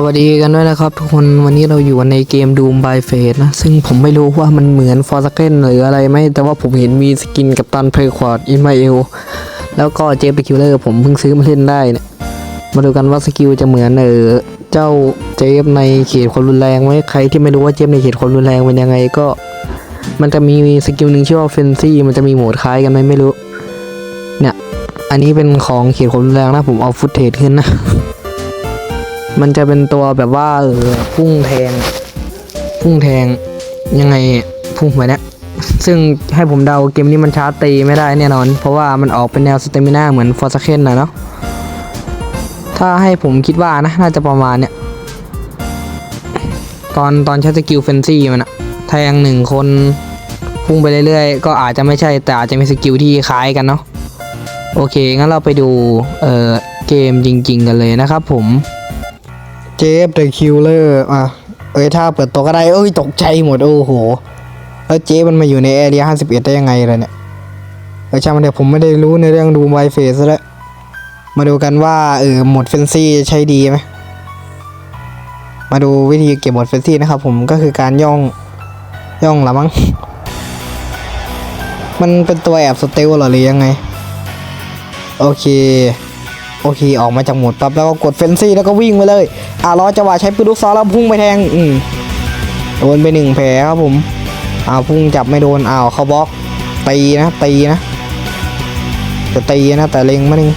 สวัสดีกันด้วยนะครับทุกคนวันนี้เราอยู่ในเกม Doom by Fate นะ ซึ่งผมไม่รู้ว่ามันเหมือน f o r s a k e n หรืออะไรไหมแต่ว่าผมเห็นมีสกินกับตันเพลควอร์ดอินมาเอลแล้วก็เจฟไปคิวเลอร์ผมเพิ่งซื้อมาเล่นได้เนี่ยมาดูกันว่าสกิลจะเหมือนเออเจ้าเจฟในเขตความรุนแรงไหมใครที่ไม่รู้ว่าเจฟในเขตความรุนแรงเป็นยังไงก็ มันจะมีสกิลหนึ่งชื่อว่าเฟนซี่มันจะมีโหมดคล้ายกันไหมไม่รู้ เนี่ยอันนี้เป็นของเขตความรุนแรงนะผมเอาฟุตเทจขึ้นนะ มันจะเป็นตัวแบบว่าเออพุ่งแทง พุ่งแทงยังไงพุ่งไปเนี่ยซึ่งให้ผมเดาเกมนี้มันชาร์จตีไม่ได้แน่นอน เพราะว่ามันออกเป็นแนวสเตมิน่าเหมือนฟอร์ซเคนนะเนาะถ้าให้ผมคิดว่านะ น่าจะประมาณเนี่ย ตอนตอนใช้สกิลเฟนซี่มันอะแทงหนึ่งคนพุ่งไปเรื่อยๆ ก็อาจจะไม่ใช่แต่อาจจะมีสกิลที่คล้ายกันเนาะโอเค งั้นเราไปดูเออเกมจริง ๆ กันเลยนะครับผม เจฟเดอะคิลเลอร์อะเอ้ยถ้าเปิดตัวก็ได้เอ้ยตกใจหมดโอ้โหแล้วเจฟมันมาอยู่ในแอเรีย51ได้ยังไงล่ะเนี่ยเออช่างมันเดี๋ยวผมไม่ได้รู้ในเรื่องดูไวเฟสแล้วมาดูกันว่าเออหมดเฟนซี่ใช้ดีไหมมาดูวิธีเก็บหมดเฟนซี่นะครับผมก็คือการย่องย่องละมั้งมันเป็นตัวแอบสเตลหรอหรือยังไง โอเค โอเคออกมาจากหมดปั๊บแล้วก็กดเฟนซี่แล้วก็วิ่งไปเลยอ่ารอจังหวะใช้ปืนลูกซองแล้วพุ่งไปแทงอืมโดนไปหนึ่งแผลครับผมอ้าวพุ่งจับไม่โดนอ้าวเขาบล็อกตีนะตีนะจะตีนะแต่เล็งมาหนึ่ง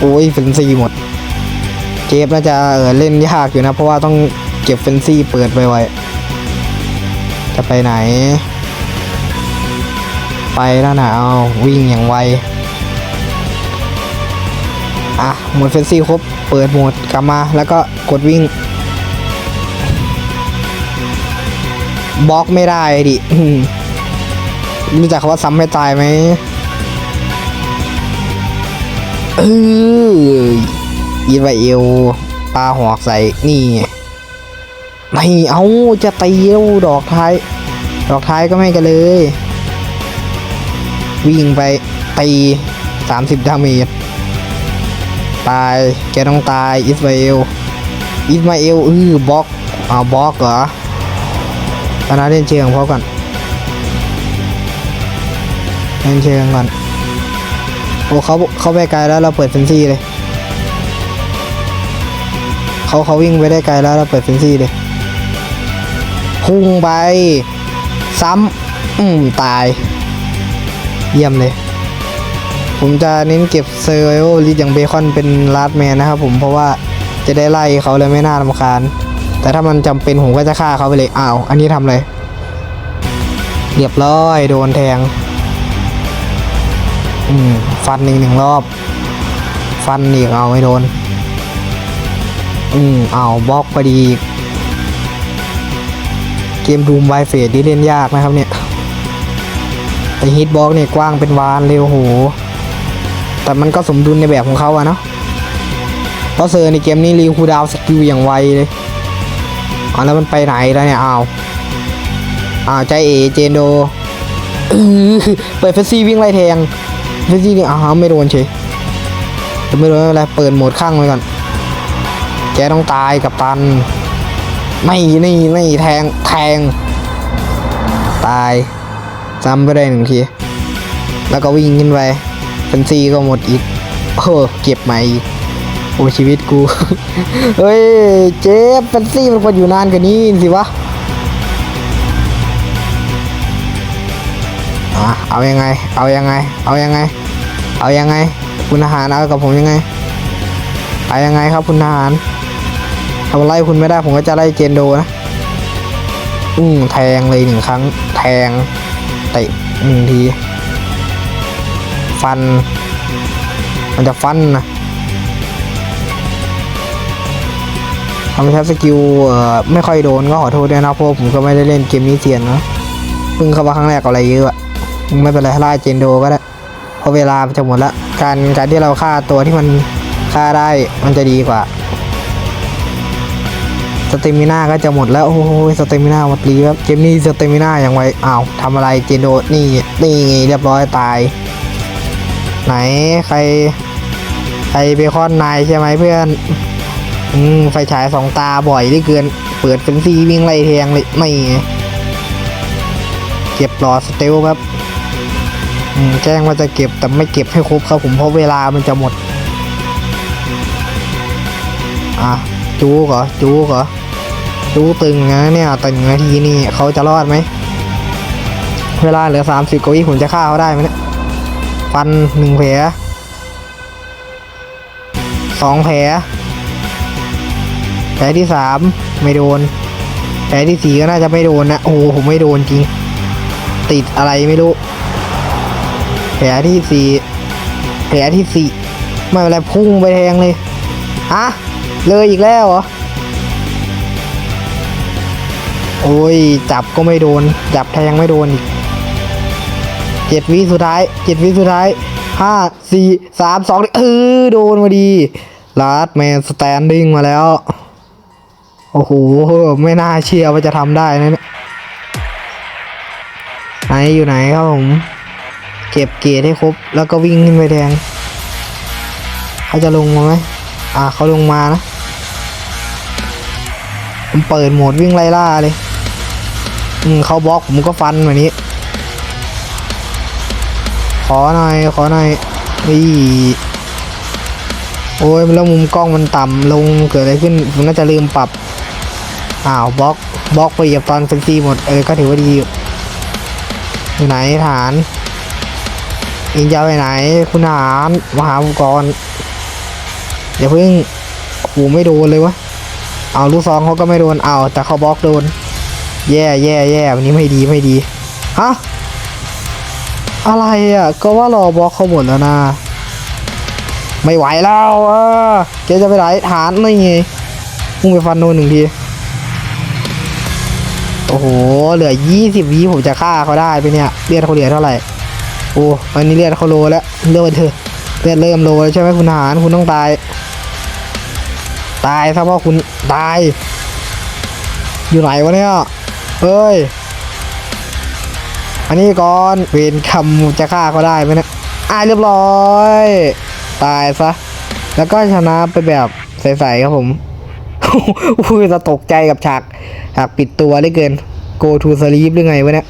โอ้ยเฟนซี่หมดเจฟน่าจะเออเล่นยากอยู่นะ เพราะว่าต้องเก็บเฟนซี่เปิดไปไว้จะไปไหน ไปแล้วนะเอาวิ่งอย่างไว อะโหมดเฟนซี่ครบ เปิดโหมดกลับมาแล้วก็กดวิ่งบล็อกไม่ได้ดิรู้จักคำว่าซ้ำให้ตายไหมเออยีไวเอวปลาหอกใส่ นี่ไม่เอาจะตีแล้วดอกท้าย ดอกท้ายก็ไม่กันเลย วิ่งไปตี30ดาเมจ ตาย แกต้องตาย อิสมาเอล อิสมาเอลอือบล็อกอ้าบล็อกเหรอตอนนั้นเล่นเชิงพอก่อน เล่นเชิงก่อน โอ้เขาเขาไปไกลแล้วเราเปิดเฟนซี่เลย เขาเขาวิ่งไปได้ไกลแล้วเราเปิดเฟนซี่เลย พุ่งไป ซ้ำ อืมตาย เยี่ยมเลย ผมจะเน้นเก็บเซอร์ไวโอลิอย่างเบคอนเป็นลาดแมนนะครับผมเพราะว่าจะได้ไล่เขาเลยไม่น่ารำคาญ แต่ถ้ามันจำเป็นผมก็จะฆ่าเขาไปเลยอ้าวอันนี้ทำเลยเรียบร้อยโดนแทงอืมฟันอีกหนึ่งรอบ ฟันอีกเอาไม่โดน อืมเอาบล็อกพอดี เกมดูมไวเฟสที่เล่นยากนะครับเนี่ยแต่ฮิตบล็อกเนี่ยกว้างเป็นวานเร็วโห แต่มันก็สมดุลในแบบของเขาอะเนาะเพราะเซอร์ในเกมนี้รีคูดาวสกิลอย่างไวเลยอ๋อแล้วมันไปไหนแล้วเนี่ยอ้าวอ้าวใจเอเจนโดเปิดเฟสซี่วิ่งไล่แทงเฟสซี่นี่อ้าวไม่โดนเฉยไม่โดนไม่เป็นไรเปิดโหมดข้างไว้ก่อนแกต้องตายกับตัน ไม่นี่นี่แทงแทง ตายซ้ำไปได้หนึ่งที แล้วก็วิ่งขึ้นไป นซี่ก็หมดอีก โอ้เก็บใหม่อีก โอ้ชีวิตกู เฮ้ย เจ๊เฟนซี่มันควรอยู่นานกว่านี้สิวะอะเอายังไง เอายังไง เอายังไง เอายังไง คุณทหารเอากับผมยังไงเอายังไงครับคุณทหารทำไล่คุณไม่ได้ผมก็จะไล่เจนโดนะ อืมแทงเลยหนึ่งครั้ง แทงเตะหนึ่งที ฟัน มันจะฟันนะทำใช้สกิลไม่ค่อยโดนก็ขอโทษด้วยนะเพราะผมก็ไม่ได้เล่นเกมนี้เสียนเนาะเพิ่งเข้ามาครั้งแรกก็อะไรเยอะอะไม่เป็นไรล่าเจนโดก็ได้เพราะเวลาจะหมดละการการที่เราฆ่าตัวที่มันฆ่าได้มันจะดีกว่าสเตมิน่าก็จะหมดแล้วโอ้โหสเตมิน่าหมดรีครับเกมนี้สเตมิน่าอย่างไวอ้าวทำอะไรเจนโดนี่นี่เรียบร้อยตาย ไหนใครใครเบคอนนายใช่ไหมเพื่อน อืมไฟฉายสองตาบ่อยเหลือเกิน เปิดเป็นซีวิ่งไล่แทงเลยไม่เก็บหลอดสเตลครับอืมแจ้งว่าจะเก็บแต่ไม่เก็บให้ครบครับผมเพราะเวลามันจะหมด อะ จูเหรอจูเหรอจูตึงนะเนี่ยตึงนาทีนี่เขาจะรอดไหม เวลาเหลือสามสิบกว่าวิผมจะฆ่าเขาได้ไหมเนี่ย ฟันหนึ่งแผลสองแผลแผลที่สามไม่โดน แผลที่สี่ก็น่าจะไม่โดนนะ โอ้ผมไม่โดนจริง ติดอะไรไม่รู้ แผลที่สี่แผลที่สี่ไม่เป็นไรพุ่งไปแทงเลยฮะเลยอีกแล้วเหรอ โอ้ย จับก็ไม่โดน จับแทงไม่โดนอีก เจ็ดวิสุดท้ายเจ็ดวิสุดท้ายห้าสี่สามสองเออโดนมาดีลาดแมนสแตนดิ้งมาแล้ว โอ้โห ไม่น่าเชื่อว่าจะทำได้นะเนี่ยไหนอยู่ไหนครับผม เก็บเกรดให้ครบ แล้วก็วิ่งขึ้นไปแทงเขาจะลงมาไหมอ่าเขาลงมานะผมเปิดโหมดวิ่งไล่ล่าเลย อืมเขาบล็อกผมก็ฟันแบบนี้ อหน่อย ขอหน่อยนี่โอ้ยแล้วมุมกล้องมันต่ำลงเกิดอะไรขึ้นผมน่าจะลืมปรับ อ้าวบล็อกบล็อกไปเหยียบตอนเฟนซีหมดเออก็ถือว่าดีอยู่อยู่ไหนฐานอินจะไปไหน คุณฐานมาหาผมก่อนอย่าเพิ่งโอ้ไม่โดนเลยวะเอาลูกซองเขาก็ไม่โดนเอาแต่เขาบล็อกโดน แย่แย่แย่วันนี้ไม่ดีไม่ดีฮะ อะไรอะ ก็ว่ารอบล็อกเขาหมดแล้วนะ ไม่ไหวแล้วเออเจ๊จะไปไหนฐานนี่ไงพุ่งไปฟันโดนหนึ่งที โอ้โห เหลือยี่สิบวิผมจะฆ่าเขาได้ไปเนี่ยเลือดเขาเหลือเท่าไหร่โอ้ตอนนี้เลือดเขาโลแล้วเลือดเธอะเลือดเริ่มโลแล้วใช่ไหมคุณทหารคุณต้องตาย ตายซะเพราะคุณตาย อยู่ไหนวะเนี่ยเอ้ย อันนี้ก่อนเวนคำจะฆ่าเขาได้ไหมนะอ่าเรียบร้อย ตายซะ แล้วก็ชนะไปแบบใสๆครับผมอุ้ยจะตกใจกับฉากฉากปิดตัวได้เกิน go to sleep หรือไงวะเนี่ย